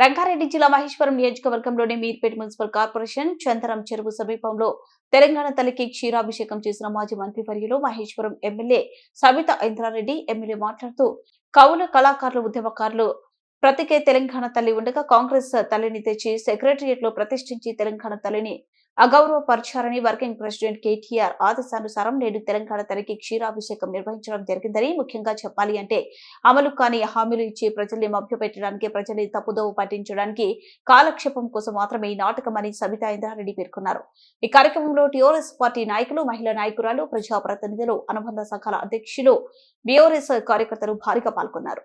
రంగారెడ్డి జిల్లా మహేశ్వరం నియోజకవర్గంలోని Meerpet municipal corporation చందరం చెరువు సమీపంలో తెలంగాణ తల్లికి క్షీరాభిషేకం చేసిన మాజీ మంత్రివర్యులు మహేశ్వరం ఎమ్మెల్యే సవిత ఇంద్రారెడ్డి ఎమ్మెల్యే మాట్లాడుతూ కవులు కళాకారులు ఉద్యమకారులు ప్రతికే తెలంగాణ తల్లి ఉండగా కాంగ్రెస్ తల్లిని తెచ్చి సెక్రటరియట్లో ప్రతిష్ఠించి తెలంగాణ తల్లిని అగౌరవపరిచారని వర్కింగ్ ప్రెసిడెంట్ కేటీఆర్ ఆదేశానుసారం నేడు తెలంగాణ తనకి క్షీరాభిషేకం నిర్వహించడం జరిగిందని ముఖ్యంగా చెప్పాలి అంటే అమలు కాని హామీలు ఇచ్చి ప్రజల్ని మభ్యపెట్టడానికి ప్రజల్ని తప్పుదోవ పట్టించడానికి కాలక్షేపం కోసం మాత్రమే ఈ నాటకమని సబితా ఇంద్రారెడ్డి పేర్కొన్నారు. ఈ కార్యక్రమంలో టీఆర్ఎస్ పార్టీ నాయకులు మహిళా నాయకురాలు ప్రజాప్రతినిధులు అనుబంధ సంఘాల అధ్యక్షులు బీఆర్ఎస్ కార్యకర్తలు భారీగా పాల్గొన్నారు.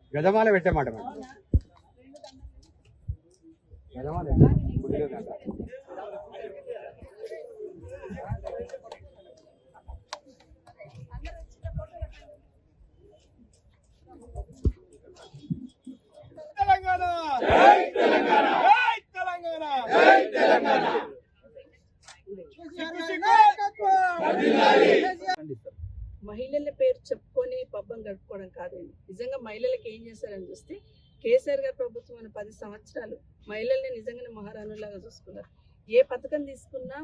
గజమాల పెట్టామాట మేడం గజమాల తెలంగాణ! తెలంగాణ! తెలంగాణ! తెలంగాణ! మహిళల పేరు చెప్పుకొని పబ్బం గడుపుకోవడం కాదండి. నిజంగా మహిళలకు ఏం చేశారని చూస్తే కేసీఆర్ గారి ప్రభుత్వం మన పది సంవత్సరాలు మహిళల్ని నిజంగానే మహారాణులాగా చూసుకున్నారు. ఏ పథకం తీసుకున్నా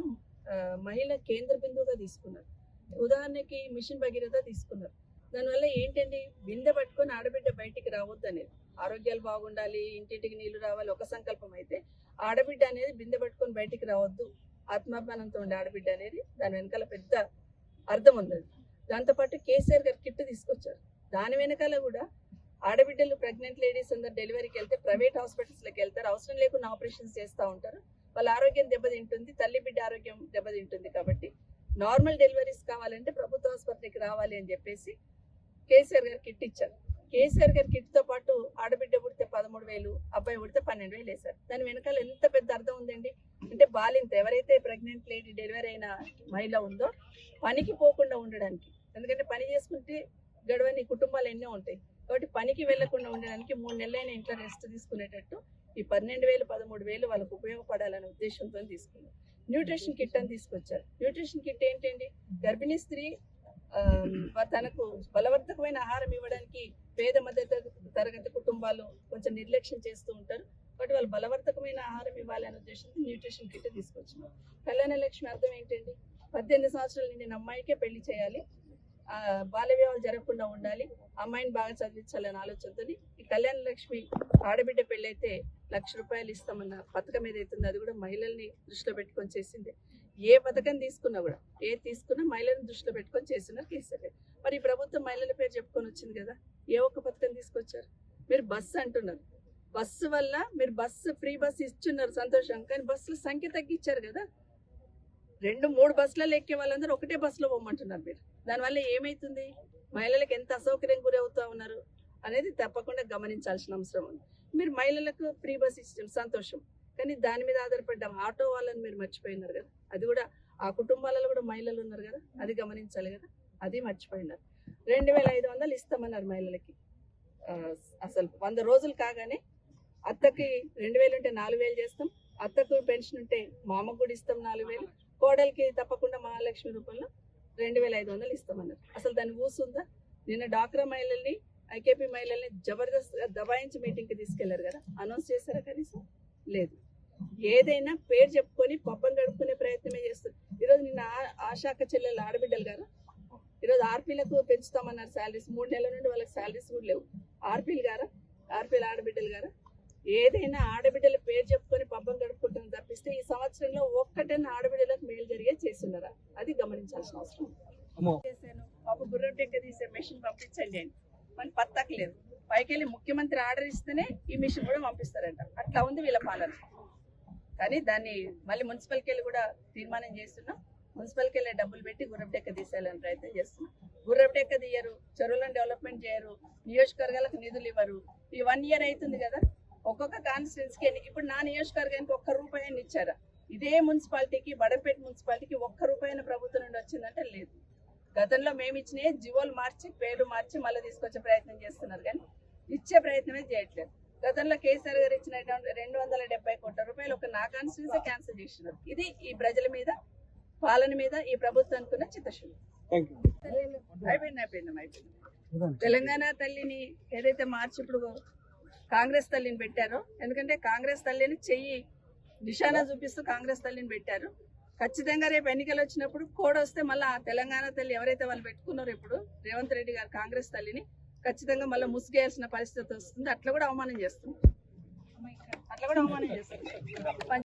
మహిళ కేంద్ర బిందువుగా తీసుకున్నారు. ఉదాహరణకి మిషన్ భగీరథ తీసుకున్నారు. దానివల్ల ఏంటండి? బిందె పట్టుకొని ఆడబిడ్డ బయటికి రావద్దు అనేది. ఆరోగ్యాలు బాగుండాలి ఇంటింటికి నీళ్ళు రావాలి ఒక సంకల్పం అయితే ఆడబిడ్డ అనేది బిందె పట్టుకొని బయటికి రావద్దు. ఆత్మాభిమానంతో ఉండే ఆడబిడ్డ అనేది దాని వెనకాల పెద్ద అర్థం ఉంది దాంతోపాటు కేసీఆర్ గారు కిట్ తీసుకొచ్చారు. దాని వెనకాల కూడా ఆడబిడ్డలు ప్రెగ్నెంట్ లేడీస్ అందరు డెలివరీకి వెళ్తే ప్రైవేట్ హాస్పిటల్స్లోకి వెళ్తారు. అవసరం లేకుండా ఆపరేషన్స్ చేస్తూ ఉంటారు. వాళ్ళ ఆరోగ్యం దెబ్బతింటుంది తల్లి బిడ్డ ఆరోగ్యం దెబ్బతింటుంది కాబట్టి నార్మల్ డెలివరీస్ కావాలంటే ప్రభుత్వ ఆసుపత్రికి రావాలి అని చెప్పేసి కేసీఆర్ గారు కిట్ ఇచ్చారు. కేసీఆర్ గారి కిట్తో పాటు ఆడబిడ్డ పుడితే పదమూడు వేలు అబ్బాయి పుడితే పన్నెండు వేలు వేశారు. దాని వెనకాల ఎంత పెద్ద అర్థం ఉందండి? అంటే బాలింత ఎవరైతే ప్రెగ్నెంట్ లేడీ డెలివరీ అయిన మహిళ ఉందో పనికి పోకుండా ఉండడానికి ఎందుకంటే పని చేసుకుంటే గడవని కుటుంబాలు ఎన్నో ఉంటాయి. కాబట్టి పనికి వెళ్ళకుండా ఉండడానికి మూడు నెలలైన ఇంట్లో రెస్ట్ తీసుకునేటట్టు ఈ పన్నెండు వేలు పదమూడు వేలు వాళ్ళకు ఉపయోగపడాలనే ఉద్దేశంతో తీసుకున్నాం. న్యూట్రిషన్ కిట్ అని తీసుకొచ్చారు. న్యూట్రిషన్ కిట్ ఏంటండి? గర్భిణీ స్త్రీ తనకు బలవర్ధకమైన ఆహారం ఇవ్వడానికి పేద మధ్య తరగతి కుటుంబాలు కొంచెం నిర్లక్ష్యం చేస్తూ ఉంటారు. కాబట్టి వాళ్ళు బలవర్ధకమైన ఆహారం ఇవ్వాలనే ఉద్దేశంతో న్యూట్రిషన్ కిట్ తీసుకొచ్చినాం. కళ్యాణ లక్ష్మి అర్థం ఏంటండి? పద్దెనిమిది సంవత్సరాలు నిండిన అమ్మాయికే పెళ్ళి చేయాలి. బాల్య వివాహాలు జరగకుండా ఉండాలి. అమ్మాయిని బాగా చదివించాలనే ఆలోచనతో ఈ కళ్యాణ లక్ష్మి ఆడబిడ్డ పెళ్ళైతే లక్ష రూపాయలు ఇస్తామన్న పథకం ఏదైతుందో అది కూడా మహిళల్ని దృష్టిలో పెట్టుకొని చేసింది. ఏ పథకం తీసుకున్నా కూడా ఏ తీసుకున్నా మహిళలను దృష్టిలో పెట్టుకొని చేస్తున్నారు కేసీఆర్ మరి ప్రభుత్వం మహిళల పేరు చెప్పుకొని వచ్చింది కదా ఏ ఒక్క పథకం తీసుకొచ్చారు? మీరు బస్సు అంటున్నారు. బస్సు వల్ల మీరు బస్సు ఫ్రీ బస్సు ఇచ్చున్నారు సంతోషం కానీ బస్సుల సంఖ్య తగ్గించారు కదా. రెండు మూడు బస్సులలో ఎక్కే వాళ్ళందరూ ఒకటే బస్సులో పోమంటున్నారు మీరు. దానివల్ల ఏమైతుంది? మహిళలకు ఎంత అసౌకర్యం గురి అవుతా ఉన్నారు అనేది తప్పకుండా గమనించాల్సిన అవసరం ఉంది. మీరు మహిళలకు ఫ్రీ బస్ ఇచ్చిన సంతోషం. కానీ దాని మీద ఆధారపడ్డ ఆటో వాళ్ళని మీరు మర్చిపోయినారు కదా. అది కూడా ఆ కుటుంబాలలో కూడా మహిళలు ఉన్నారు కదా. అది గమనించాలి కదా. అది మర్చిపోయినారు. రెండు వేల ఐదు వందలు ఇస్తామన్నారు మహిళలకి. అసలు వంద రోజులు కాగానే అత్తకి రెండు వేలు ఉంటే నాలుగు వేలు చేస్తాం. అత్తకు పెన్షన్ ఉంటే మామకు కూడా ఇస్తాం నాలుగు వేలు. కోడలికి తప్పకుండా మహాలక్ష్మి రూపంలో రెండు వేల ఐదు వందలు ఇస్తామన్నారు. అసలు దాని ఊసుందా నిన్న డాక్రా మహిళల్ని ఐకేపీ మహిళల్ని జబర్దస్త్ దబాయించి మీటింగ్కి తీసుకెళ్ళారు కదా? అనౌన్స్ చేశారా కనీసం? లేదు. ఏదైనా పేరు చెప్పుకొని పబ్బం గడుపుకునే ప్రయత్నమే చేస్తారు ఈరోజు నిన్న ఆ- ఆశాఖ చెల్లెలు ఆడబిడ్డలు గారు ఈరోజు ఆర్పీలకు పెంచుతామన్నారు శాలరీస్ మూడు నెలల నుండి వాళ్ళకి శాలరీస్ కూడా లేవు. ఆర్పీలు గారా? ఆర్పీలు ఆడబిడ్డలు గారా? ఏదైనా ఆడబిడ్డల పేరు చెప్పుకొని పబ్బం గడుపుకుంటుంది తప్పిస్తే ఈ సంవత్సరంలో ఒక్కటైనా ఆడబిడ్డలకు మేలు జరిగే చేస్తున్నారా? అది గమనించాల్సిన అవసరం. చేశాను. ఒక గుర్రం టెక్క తీసే మెషిన్ పంపించండి అని. మన పత్తకు లేదు. పైకి వెళ్ళి ముఖ్యమంత్రి ఆర్డర్ ఇస్తేనే ఈ మిషన్ కూడా పంపిస్తారంట. అట్లా ఉంది వీళ్ళ పాలన. కానీ దాన్ని మళ్ళీ మున్సిపల్కి వెళ్ళి కూడా తీర్మానం చేస్తున్నాం. మున్సిపల్కి వెళ్ళి డబ్బులు పెట్టి గుర్రపటెక్క తీసేయాలని ప్రయత్నం చేస్తున్నాం. గుర్రపటెక్క తీయరు. చెరువులను డెవలప్మెంట్ చేయరు. నియోజకవర్గాలకు నిధులు ఇవ్వరు. ఈ వన్ ఇయర్ అవుతుంది కదా. ఒక్కొక్క కాన్స్టిట్యున్సీకి ఎన్ని ఇప్పుడు నా నియోజకవర్గానికి ఒక్క రూపాయి అయినా ఇచ్చారా? ఇదే మున్సిపాలిటీకి బడపేట మున్సిపాలిటీకి ఒక్క రూపాయి ప్రభుత్వం నుండి వచ్చిందంటే లేదు. గతంలో మేము ఇచ్చిన జివోలు మార్చి పేరు మార్చి మళ్ళీ తీసుకొచ్చే ప్రయత్నం చేస్తున్నారు కానీ ఇచ్చే ప్రయత్నమే చేయట్లేదు. గతంలో కేసీఆర్ గారు ఇచ్చిన రెండు వందల డెబ్బై కోట్ల రూపాయలు ఒక నా కాన్స్టిట్యూన్సీ క్యాన్సిల్ చేసినారు. ఇది ఈ ప్రజల మీద పాలన మీద ఈ ప్రభుత్వానికి ఉన్న చిత్తశుద్ధి. అయిపోయింది అయిపోయింది అయిపోయింది. తెలంగాణ తల్లిని ఏదైతే మార్చి ఇప్పుడు కాంగ్రెస్ తల్లిని పెట్టారు. ఎందుకంటే కాంగ్రెస్ తల్లిని చెయ్యి నిషానా చూపిస్తూ కాంగ్రెస్ తల్లిని పెట్టారు. ఖచ్చితంగా రేపు ఎన్నికలు వచ్చినప్పుడు కోడ్ వస్తే మళ్ళీ తెలంగాణ తల్లి ఎవరైతే వాళ్ళు పెట్టుకున్నారో ఇప్పుడు రేవంత్ రెడ్డి గారు కాంగ్రెస్ తల్లిని ఖచ్చితంగా మళ్ళీ ముసుగేయాల్సిన పరిస్థితి వస్తుంది. అట్లా కూడా అవమానం చేస్తుంది అట్లా కూడా అవమానం చేస్తుంది